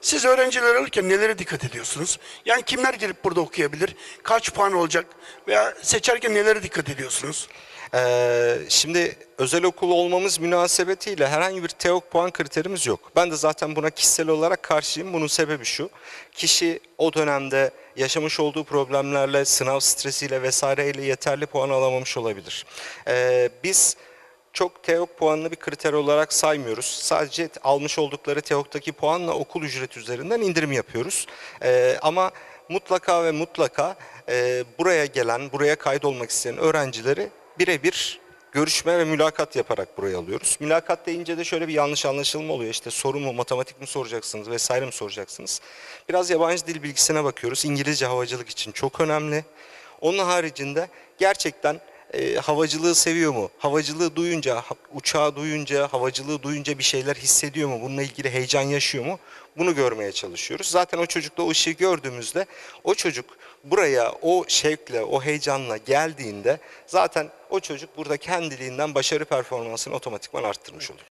siz öğrenciler alırken nelere dikkat ediyorsunuz? Yani kimler gelip burada okuyabilir? Kaç puan olacak? Veya seçerken nelere dikkat ediyorsunuz? Ee, şimdi özel okul olmamız münasebetiyle herhangi bir TEOK puan kriterimiz yok. Ben de zaten buna kişisel olarak karşıyım. Bunun sebebi şu. Kişi o dönemde yaşamış olduğu problemlerle, sınav stresiyle vesaireyle yeterli puan alamamış olabilir. Ee, biz çok TEOK puanını bir kriter olarak saymıyoruz. Sadece almış oldukları TEOK'taki puanla okul ücreti üzerinden indirim yapıyoruz. Ee, ama mutlaka ve mutlaka e, buraya gelen, buraya kaydolmak isteyen öğrencileri birebir görüşme ve mülakat yaparak buraya alıyoruz. Mülakat deyince de şöyle bir yanlış anlaşılma oluyor. İşte soru mu, matematik mi soracaksınız vesaire mi soracaksınız? Biraz yabancı dil bilgisine bakıyoruz. İngilizce havacılık için çok önemli. Onun haricinde gerçekten e, havacılığı seviyor mu? Havacılığı duyunca, uçağı duyunca, havacılığı duyunca bir şeyler hissediyor mu? Bununla ilgili heyecan yaşıyor mu? Bunu görmeye çalışıyoruz. Zaten o çocukta o ışığı gördüğümüzde o çocuk buraya o şevkle, o heyecanla geldiğinde zaten o çocuk burada kendiliğinden başarı performansını otomatikman arttırmış oluyor.